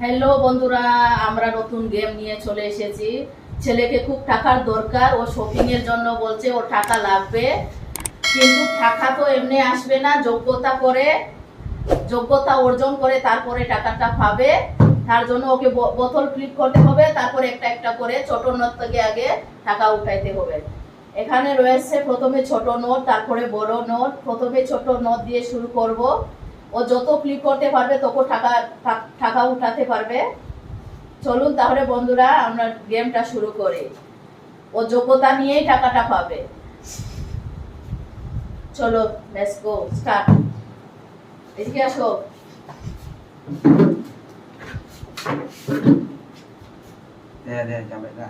Hello বন্ধুরা, আমরা নতুন গেম নিয়ে চলে এসেছি। ছেলেকে খুব টাকার দরকার, ও শপিং এর জন্য বলছে ও টাকা লাগবে। কিন্তু টাকা তো এমনি আসবে না, যোগ্যতা করে, যোগ্যতা অর্জন করে তারপরে টাকাটা পাবে। তার জন্য ওকে বোতল ক্লিক করতে হবে, তারপরে একটা একটা করে ছোট থেকে আগে টাকা উঠাইতে হবে। এখানে রয়েছে প্রথমে ছোট নোট, তারপরে বড় নোট। প্রথমে ছোট নোট দিয়ে শুরু করব। ও যত ক্লিক করতে পারবে, তত টাকা টাকা উঠাতে পারবে। চলুন তাহলে বন্ধুরা, আমরা গেমটা শুরু করি। ও যোগ্যতা নিয়েই টাকাটা পাবে। চলো লেটস গো স্টার্ট এদিকে আসো। দে দে যাবে না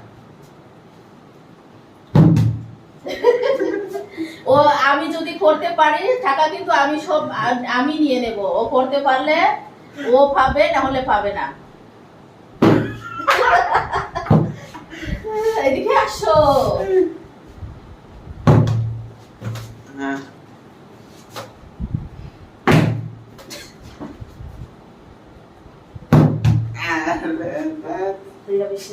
ও আমি যদি করতে পারি টাকা কিন্তু আমি সব আমি নিয়ে নেব। ও করতে পারলে ও পাবে না হলে পাবে না। এদিকে আসো। হ্যাঁ। দুইটা বেশি।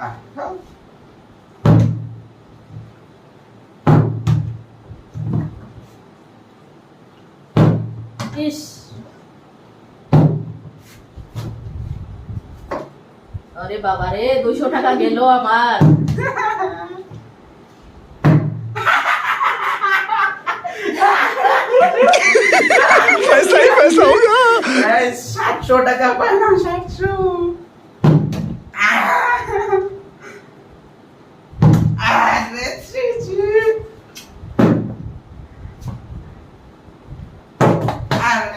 अरे बाबा रे दुशो टाका गेलो আমার पैसा ही पैसा होगा।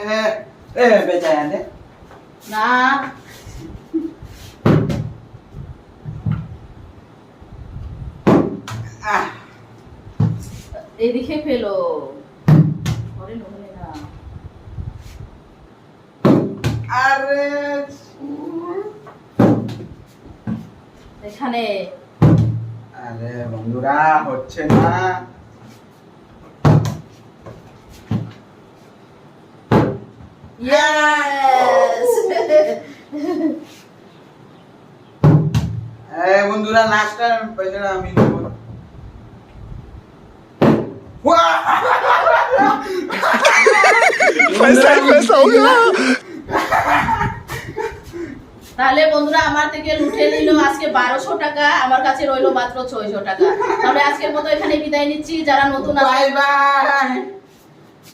নে না আহ এদিকে পেল ওরে নহলে না আরে এখানে আরে বন্ধুরা হচ্ছে না বন্ধুরা লাস্টার পয়সাটা আমি দেবো তাহলে বন্ধুরা আমার থেকে লুটে নিল আজকে বারোশো টাকা আমার কাছে রইল মাত্র ছয়শো টাকা। তাহলে আজকের মতো এখানে বিদায় নিচ্ছি যারা নতুন বাই